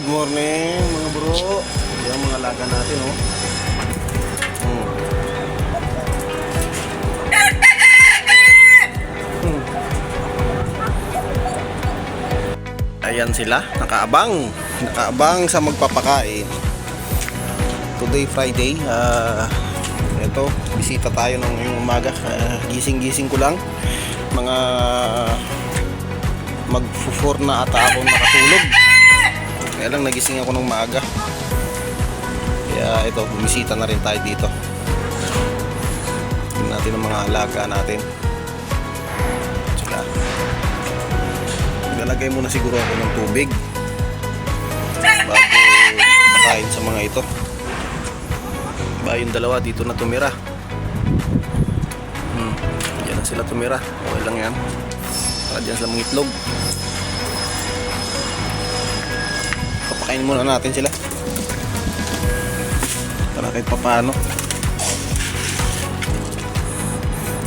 Good morning mga bro. Yan mga laga natin oh. Hmm. Ayan sila, nakaabang. Nakaabang sa magpapakain. Today Friday, ah ito, bisita tayo ng ngayong umaga. Ah, gising-gising ko lang. Mga mag-4 na ata ako nakatulog. Kaya lang nagising ako ng maaga. Kaya ito, bumisita na rin tayo dito. Tingnan natin ang mga alaga natin. Tsaka, nalagay muna siguro ako ng tubig bago makain sa mga ito. Ba yung dalawa dito na tumira. Hmm, yan na sila tumira. Okay lang yan. Para dyan sila mga itlog. Papakainin muna natin sila. Para kahit papaano.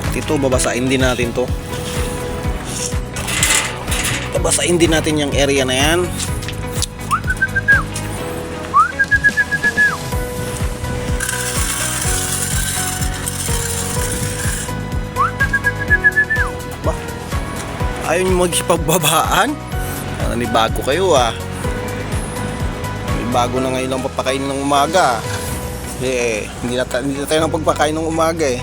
At ito, babasain din natin to. Babasain din natin yung area na yan. Ba? Ayaw nyo magsipagbabaan? Ah, bago kayo ah. Bago na ngayon ang papakain ng umaga. Eh, hindi na, hindi na tayo ng pagpakain ng umaga eh.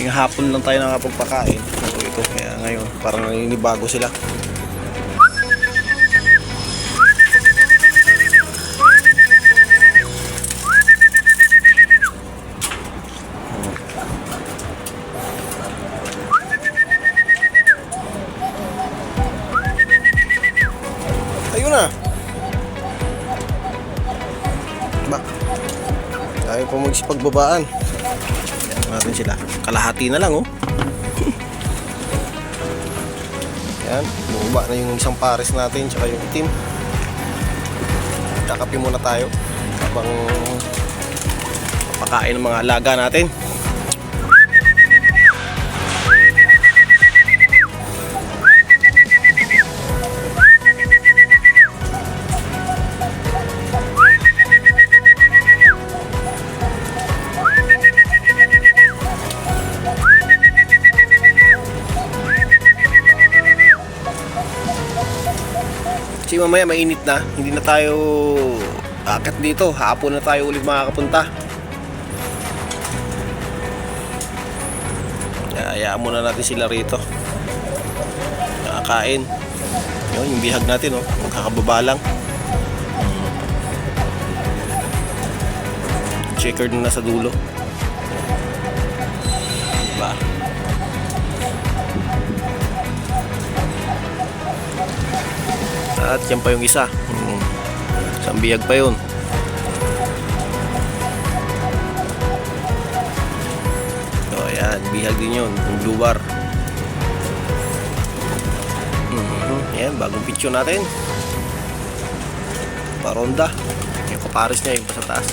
Yung hapon lang tayo nakapagpakain. Ito, ito. Kaya ngayon, parang naninibago sila. Ayun na. Tayo pa magsipagbabaan. Natin sila. Kalahati na lang oh. Yan, bumaba na yung isang pares natin tsaka yung itim. Kakapi muna tayo habang pakain ng mga alaga natin. Mamaya mainit na, hindi na tayo akit dito. Hapon na tayo ulit makakapunta. Hayaan muna natin sila rito. Nakakain. Yun, yung bihag natin, oh. Magkakababa lang. Checkered na sa dulo. Diba? At yan pa yung isa. Hmm. Isang biyag pa yun. So ayan, bihag din yun. Yung blue bar. Mhm. Ayan, bagong picture natin. Paronda. Yung kapares niya, yung pa.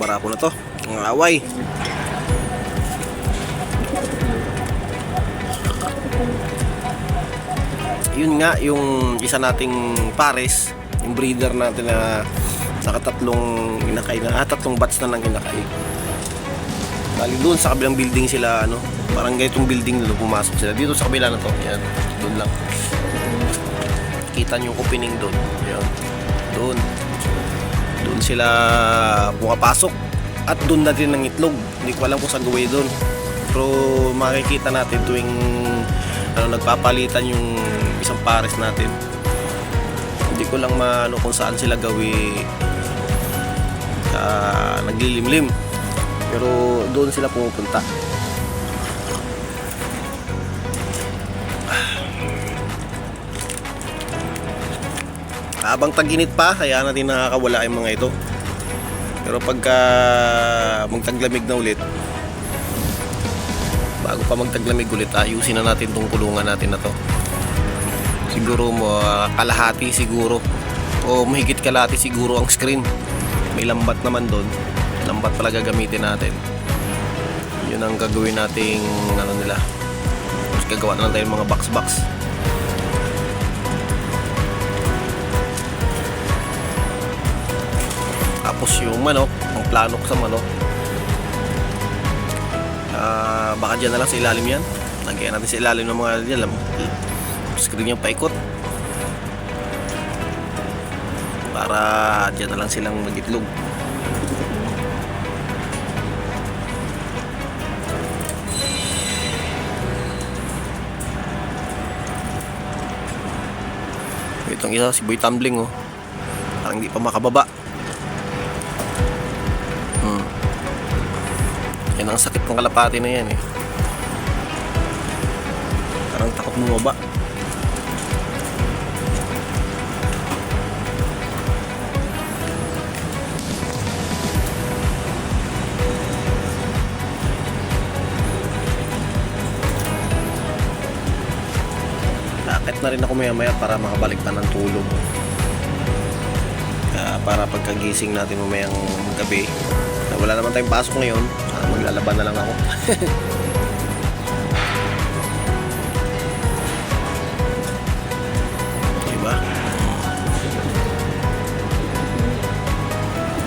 Tapang barako na to. Ang away. Yun nga, yung isa nating pares, yung breeder natin na nakatatlong inakay na, ah, tatlong batch na lang inakay. Bali doon sa kabilang building sila, ano, parang ganitong building doon pumasok sila. Dito sa kabila na to, yan, doon lang. Kita nyo yung opening doon, yan, doon sila pumapasok. At doon na din ang itlog. Hindi ko alam kung saan gawin doon pero makikita natin tuwing ano, nagpapalitan yung isang pares natin. Hindi ko lang maano kung saan sila gawi uh, naglilimlim. Pero doon sila pumupunta habang taginit pa kaya natin nakakawala yung mga ito. Pero pagka magtaglamig na ulit bago pa magtaglamig ulit ayusin na natin tong kulungan natin na to. Siguro mo ah, kalahati siguro. O mahigit kalahati siguro ang screen. May lambat naman doon. Lambat pala gagamitin natin. Yun ang gagawin nating ano nila Tapos gagawa na lang tayo ng mga box tapos yung manok ang plano ko sa manok. Ah baka dyan na lang sa ilalim yan. Lagyan natin sa ilalim ng mga lam- screen yung paikot. Para dyan na lang silang magitlog. Itong isa si Boy Tumbling oh. Parang hindi pa makababa ang sakit ng kalapati na yan eh parang takot bumaba Akit na rin ako maya maya para makabalik pa ng tulog. Ah, para pagkagising natin mamayang gabi, na wala naman tayong pasok ngayon, maglalaban na lang ako. diba?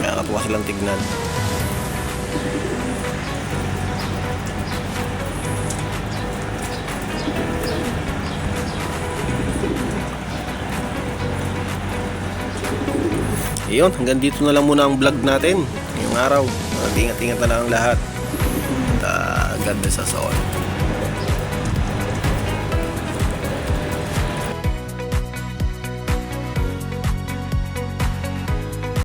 Nakakatuwa silang tignan. Iyon, hanggang dito na lang muna ang vlog natin ngayong araw. Ingat-ingat na lang ang lahat. At uh, God bless us.